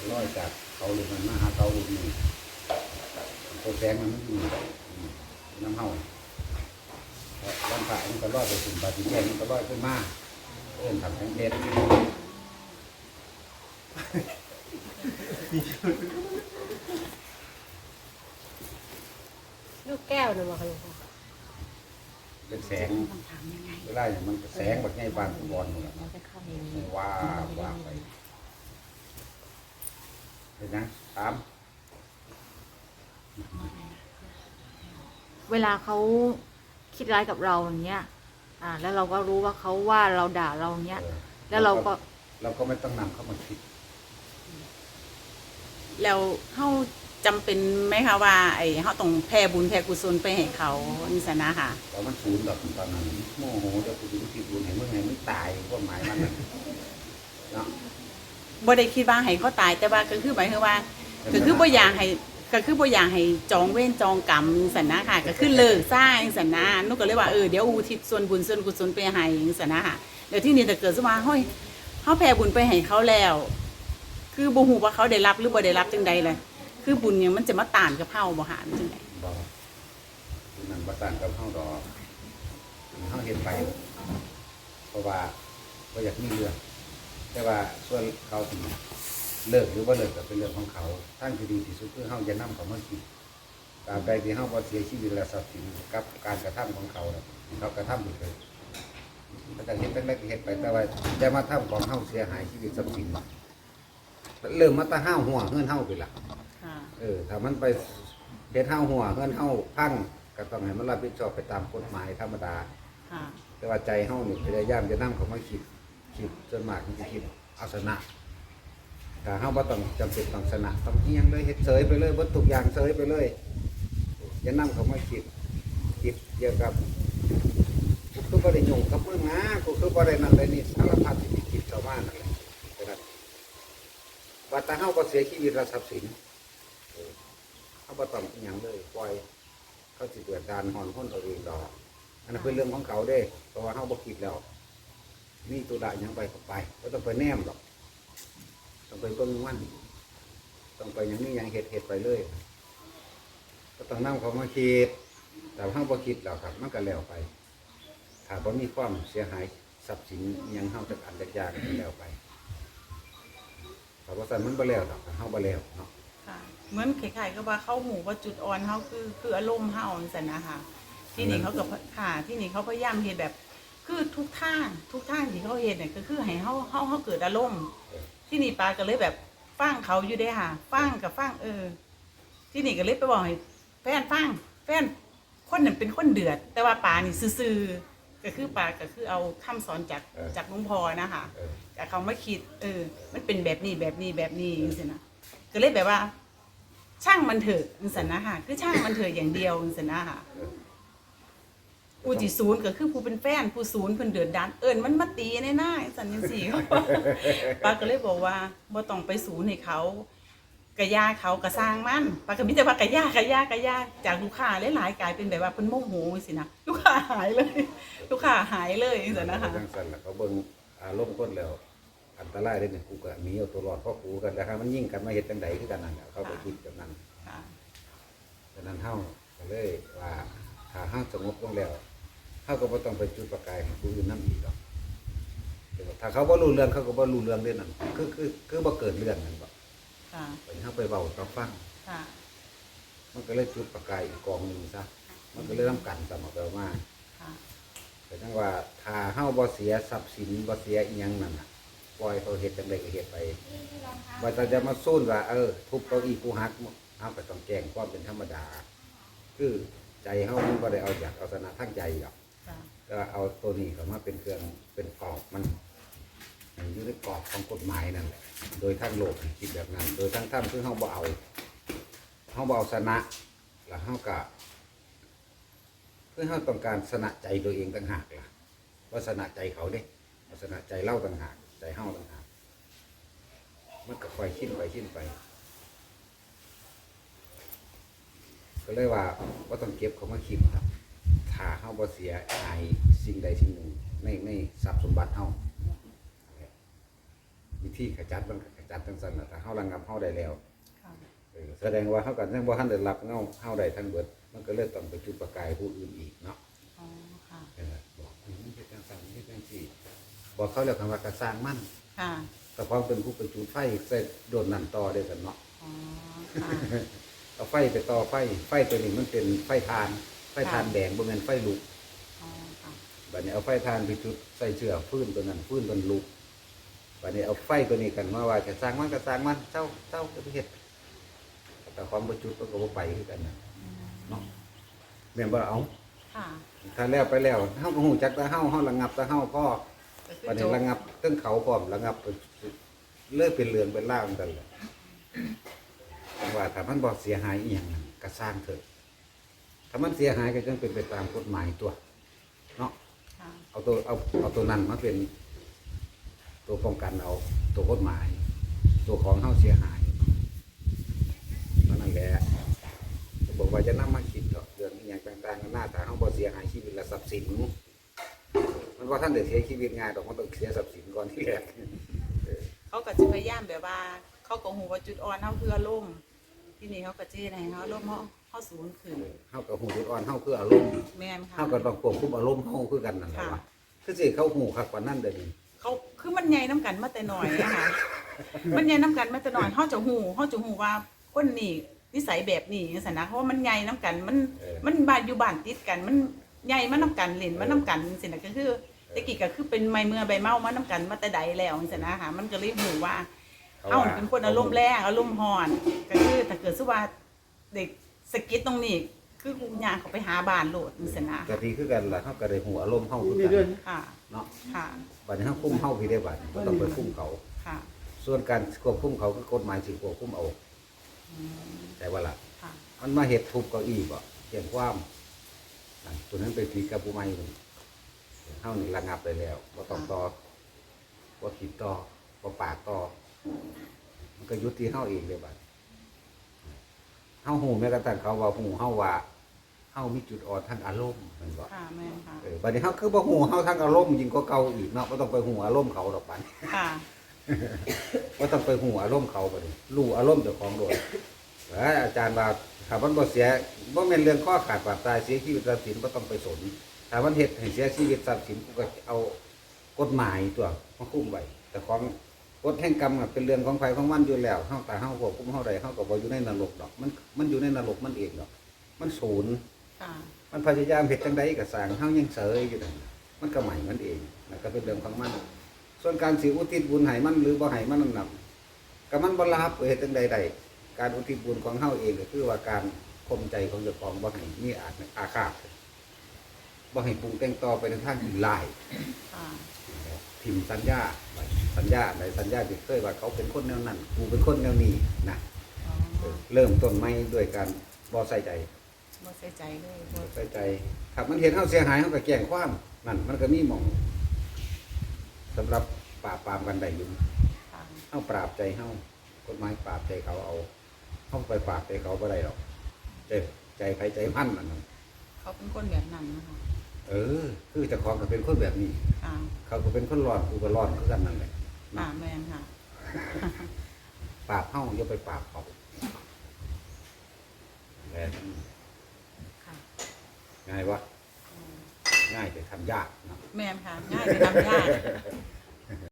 จะลอยจากเขาหรือมันมาหาเขาหรือนี่ตัวแสงมันไม่อยู่อืมน้ำเฮาแล้ววันพระมันก็ลอยไปถึงบาติแยงมันก็ลอยขึ้นมาเอิ้นทำแสงเพชรลูกแก้วนะมาค่ะหลวงพ่อเป็นแสงต้องถามยังไงเวลาอย่างมันก็แสงแบบไงบานฟุตบอลหมดอะเราจะเข้าไปว้าบว้าไป เห็นนะตามเวลาเขาคิดร้ายกับเราอย่างเงี้ย อ่า แล้วเราก็รู้ว่าเขาว่าเราด่าเราอย่างเงี้ยเออแล้วเราก็เราก็ไม่ต้องนำเข้ามาคิด แล้วเฮาจำเป็นไหมคะว่าไอ้เฮาต้องแผ่บุญแผ่กุศลไปให้เขานี่สนะค่ะเรามันศูนย์ดอกตอนนั้นโมโหเดี๋ยวกูจะคิดบุญให้มึงให้มึงตายพวกหมายมันน่ะเนาะ บ่ได้คิดว่าให้เขาตายแต่ว่าก็คือหมายถึงว่า ก็คือบ่อยากให้ก็คือบ่อยากให้จองเวรจองกรรมสันนะค่ะ ก็คือเลิกซ่างสันนะนูก็เลยว่าเออเดี๋ยวอุทิศส่วนบุญส่วนกุศลไปให้สันนะค่ะเดี๋ยวที่นี่ถ้าเกิดสมมติว่าเฮ้ยเฮาแผ่บุญไปให้เขาแล้ว คือบ่ฮู้ว่าเขาได้รับหรือบ่ได้รับจังใดเลยคือบุญเนี่ยมันจะมาต้านกับเฮาบ่หามันจังไดบอกคือมันประสานกับเข้าดอกเข้าเห็นไป เพราะว่าก็อยากมีเรื่อง แต่ว่าส่วนเขาถึงเลิกหรือว่าเลิกก็เป็นเรื่องของเขาทั้งที่ดีที่สุดคือเขาจะนำเขามาคิดตราบใดที่เขาบ่เสียชีวิตและทรัพย์สินกับการกระทำของเขาน่ะเขากระทำอยู่เลยก็จะเห็นตั้งแต่เห็นไปแต่ว่าจะมาทำของเขาเสียหายชีวิตทรัพย์สินเริ่มมาตาห้าวหัวเงินเฮาไปละค่ะเออถ้ามันไปเฮ็ดเฮาหัวเงินเฮาพังก็ต้องให้มันรับผิดชอบไปตามกฎหมายธรรมดาค่ะแต่ว่าใจเฮานี่พยายามจะนำเขามาคิด คิดจนมากมันจะคิดเอาชนะถ้าเฮาบ่ต้องจำเป็นต้องชนะต้องเอียงเลยเฮ็ดเสยไปเลยบ่ทุกอย่างเสยไปเลยอย่านำเขามาคิดคิดเกี่ยวกับกูคือบ่ได้ยุ่งกับมึงนะกูคือบ่ได้นั่นเลยนี่สารพัดที่มีคิดเข้ามานั่นแหละว่าแต่เฮาก็เสียชีวิตและทรัพย์สินเขาบ่ต้องอหย่างเลยปล่อยเขาสิเกิดการหอนพ้นเอาเองดอกอันนั้นเป็นเรื่องของเขาเด้เพราะว่าเขาบ่คิดแล้ว มีตัวดะหยังไปก็ไปก็ต้องไปแนมดอก ต้องไปเบิ่งมันต้องไปอย่างนี้อย่างเห็ดเห็ดไปเลยก็ต้องนํเขามาคิดแต่ว่าเขาบ่คิดแล้วครับ มันก็แล้วไปถ้าบ่มีความเสียหายทรัพย์สินยังเฮาจากอันจากยางก็แล้วไปถ้าว่าซั่นมันบ่แล้วดอกเฮาบ่แล้วเนาะค่ะเหมือนคล้ายๆกับว่าเข้าหูว่าจุดอ่อนเขาคือคืออารมณ์เฮาสันนะคะที่นี่เขากับค่ะที่นี่เขาพยายามเฮ็ดแบบ ทุกทางทุกทางที่เขาเฮ็ดเนี่ยก็คือให้เฮาเฮาเฮาเกิดอารมณ์ที่นี่ปาก็เลยแบบฟังเขาอยู่เด้ค่ะฟังกับฟังเออ ที่นี่ก็เลยไปบอกให้แฟนฟังแฟนคนนั้นเป็นคนเดือด แต่ว่าปานี่ซื่อๆก็คือปาก็คือเอาคำสอนจากเออจากหลุงพอนะคะเออแต่เขาไม่คิด เออ มันเป็นแบบนี้แบบนี้แบบนี้สินะก็เลยแบบว่า ช่างมันเถอะสันนะค่ะคือช่างมันเถอะอย่างเดียวสันนะค่ะ ผู้ที่ศูนย์ก็คือผู้เป็นแฟนผู้ศูนย์เพิ่นเดือดดานเอิญมันมาตีแน่น่าสันยังสี่เขาบอกป้าก็เลยบอกว่าบ่ต้องไปศูนย์ให้เขากระยาเขากระสร้างมันป้าก็มิแต่ว่ากระยากระยากระยาจากลูกค้าหลายๆกลายเป็นแบบว่าเพิ่นโมโหสินะลูกค้าหายเลย ลูกค้าหายเลยสันนะคะจังสันล่ะเขาเบิ่งอารมณ์คนแล้วอันตรายได้เนี่ยกูก็หนีเอาตัวรอดเพราะกูกันแต่ถ้ามันยิ่งกันมาเฮ็ดจังไดคือกันนั่นแหละเขาก็คิดแบบนั้นค่ะฉะนั้นเฮาก็เลยว่าถ้าเฮาสงบลงแล้ว เฮาก็บ่ต้องไปจุดประกายให้ผู้อื่นนำอีกดอกแต่ว่าถ้าเขาบ่รู้เรื่องเขาก็บ่รู้เรื่องเด้นั่นคือคือคือบ่เกิดเรื่องนั่นบ่ค่ะไปเฮาไปเว้าต่อฟังค่ะมันก็เลยจุดประกายอีกกองหนึงซะมันก็เลยนํกันสมเอาไปมาค่ะแต่จังว่าถ้าเฮาบ่เสียทรัพย์สินบ่เสียอีหยังนั่นน่ะปล่อยเขาเฮ็ดจังไดก็เฮ็ดไปว่าแต่จะมาสู้นว่า เออทุบเก้าอี้กูหักเฮาก็ต้องแจ้งความเป็นธรรมดา คือใจเฮามันบ่ได้เอาอยากเอาชนะทั้งใจหรอกค่ะ ก็เอาตัวนี้เขามาเป็นเครื่องเป็นกรอบมันอยู่ในกรอบของกฎหมายนั่นแหละโดยทางโลกคิดแบบนั้น โดยทางธรรมคือเฮาบ่เอาเฮาบ่เอาชนะแล้วเฮาก็เพื่อเฮาต้องการชนะใจตัวเองต่างหากล่ะว่าชนะใจเขาเด้ว่าชนะใจเล่าต่างหากใจเฮาต่างหากมันก็ค่อยขึ้นไปขึ้นไป ก็เลยว่าว่าต้องเก็บเขามาคิดครับ ถ้าเฮาบ่เสียหายสิ่งใดสิ่งหนึ่งในในทรัพย์สมบัติเฮาวิธีขจัดมันก็ขจัดจังซั่นน่ะถ้าเฮาระงับเฮาได้แล้วค่ะเออแสดงว่าเฮาก็ยังบ่ทันได้รับเงาเฮาได้ทั้งเบิด มันก็เลยต้องไปจุดประกายผู้อื่นอีกเนาะอ๋อค่ะเออบอกอืมเฮ็ดจังซั่นเฮ็ดจังซี่บอกเขาแล้วคำว่ากระสร้างมันค่ะแต่ความเป็นผู้ไปจุดไฟใส่โดนนั่นต่อได้กันเนาะ อ๋อค่ะเอาไฟไปต่อไฟ ไฟตัวนี้มันเป็นไฟทาน ไฟทานแดงบ่แม่นไฟลุกอ๋อค่ะบัดนี้เอาไฟทานไปจุดใส่เชือกฟื้นตัวนั้นฟื้นตัวลุกบัดนี้เอาไฟตัวนี้กันมาว่าจะสร้างมันก็สร้างมันเจ้าเจ้าจะไปเฮ็ดแต่ความบ่จุดมันก็บ่ไปคือกันน่ะเนาะแม่นบ่เอาค่ะถ้าแล้วไปแล้วเฮาก็ฮู้จักแต่เฮาเฮาระงับแต่เฮาพอก็คือบัดจนี้บระงับเทั้งเขาพร้อมระงับเลิกเป็นเรื่องเป็นราวกันเลยว่าถ้ามันบ่เสียหายอีหยังนั่นก็สร้างเถอะ ถ้ามันเสียหายก็จึงเป็นไปตามกฎหมายตัว เนาะค่ะเอาตัวเอาเอาตัวนั้นมาเป็น ตัวป้องกันเอาตัวกฎหมาย ตัวของเฮาเสียหายเพราะนั่นแหละจะบอกว่าจะนำมาคิดดอกเรื่องอหย่างต่างๆหน้าตาเฮาบ่เสียหายชีวิตและทรัพย์สินมันว่าท่านเดือดเสียชีวิตง่ายดอกมันต้องเสียทรัพย์สินก่อนที่แรก เขาก็จะพยายามแบบว่า เขาก็หูว่าจุดอ่อนเฮาคืออารมณ์ที่นี่เขาก็จี้ให้เฮาอารมณ์เฮา เฮาศูนย์ขึ้นเฮากับหูจุดอ่อนเฮาคืออารมณ์แม่นค่ะ เฮาก็ต้องควบคุมอารมณ์เฮาคือกันนั่นแหละค่ะว่าคือสิเขาหูคักกว่านั้นเด้อนี่เขาคือมันใหญ่น้ำกันมาแต่น้อยอะค่ะมันใหญ่น้ำกันมาแต่น้อยเฮาจะหูเฮาจะหูว่าคนนี้นิสัยแบบนี้จังซั่นนะเพราะว่ามันใหญ่น้ำกันมันมันบ้านอยู่บ้านติดกัน มันใหญ่มาน้ำกันเล่นมาน้ำกันจังซี่นะก็คือแตะกี้ก็คือเป็นไม้เมื่อใบเมามาน้ำกันมาแต่ใดแล้วจังซี่นะค่ะมันก็เลยหูว่า เอ้าเป็นคนอารมณ์แรงอารมณ์ห่อน ก็คือถ้าเกิดสุว่าเด็ก สกิดตรงนี้ คือกูยางเขาไปหาบ้านโหลดจังซี่นะก็ดีคือกันล่ะเฮาก็ได้หูอารมณ์เฮาคือกันค่ะ เนาะค่ะ บัดนี้เฮาคุมเฮาพี่ได้บัดบ่ต้องไปคุมเขา ค่ะ ส่วนการควบคุมเขาคือกฎหมายสิควบคุมเอาอืมแต่ว่าล่ะ ค่ะ มันมาเฮ็ดทุบเก้าอี้บ่เกี่ยงความนั่นตัวนั้นเป็นผีกับผู้ใหม่พุ่นเฮานี่ระงับไปแล้วบ่ต้องต่อบ่คิดต่อบ่ปากต่อ มันก็ยุติเฮาเองเลยบัด เฮาหูแม้กระทั่งเขาว่าหูเฮาว่าเฮามีจุดอ่อนทางอารมณ์แมันบ่ค่ะแม่นค่ะเออบัดนี้เฮาคือบ่หูเฮาทางอารมณ์ยิ่งกว่าเก่าอีกเนาะบ่ต้องไปหูอารมณ์เขาดอกบัดค่ะบ่ต้องไปหูอารมณ์เขาบัดนี้รู้อารมณ์เจ้าของโดยเอ้ยอาจารย์ว่าถ้ามันบ่เสียบ่แม่นเรื่องข้อขาดบาดตายเสียชีวิตทรัพย์สินบ่ต้องไปสนถ้ามันเฮ็ดให้เสียชีวิตทรัพย์สินกูก็เอากฎหมายตัวมาคุมไว้แต่ของ กฎแห่งกรรมอะเป็นเรื่องของไผของมันอยู่แล้วเฮาแต่เฮาควบคุมเฮาได้เฮาก็บ่อยู่ในนรกดอก มันมันอยู่ในนรกมันเองดอก มันศูนย์ค่ะมันพยายามเฮ็ดจังใดก็สร้างเฮายังเสยอยู่นั่นมันก็ใหม่มันเองนั่นก็เป็นเรื่องของมัน ส่วนการสิอุทิศบุญให้มันหรือบ่ให้มันนั่นน่ะก็มันบ่รับเฮ็ดจังใดได้การอุทิศบุญของเฮาเองก็คือว่าการข่มใจของเจ้าของบ่ให้มีอาอาฆาต บ่ให้ปรุงแต่งต่อไปในทางที่ร้ายค่ะพิมพ์สัญญาไว้สัญญาในสัญญาที่เคยว่าเขาเป็นคนแนวนั้นกูเป็นคนแนวนี้นะอ๋อเออเริ่มต้นใหม่ด้วยการบ่ใส่ใจบ่ใส่ใจเลยบ่บ่ใส่ใจถ้ามันเห็นเฮาเสียหายเฮาก็แจ้งความนั่นมันก็มีหม่องสำหรับปราบปรามกันได้อยู่ค่ะเฮาปราบใจเฮากฎหมายปราบใจเขาเอาเฮาไปปราบใจเขาบ่ได้หรอกใจใจไผใจมันนั่นน่ะเขาเป็นคนแบบนั้นนะคะ เออ คือเจ้าของก็เป็นคนแบบนี้ ค่ะเขาก็เป็นคนร้อนกูก็ร้อนคือกันนั่นแหละค่ะแม่นค่ะปราบเฮาอย่าไปปราบเขาแหละค่ะง่ายวะง่ายแต่ทำยากเนาะ แม่นค่ะ ง่ายจะทำยาก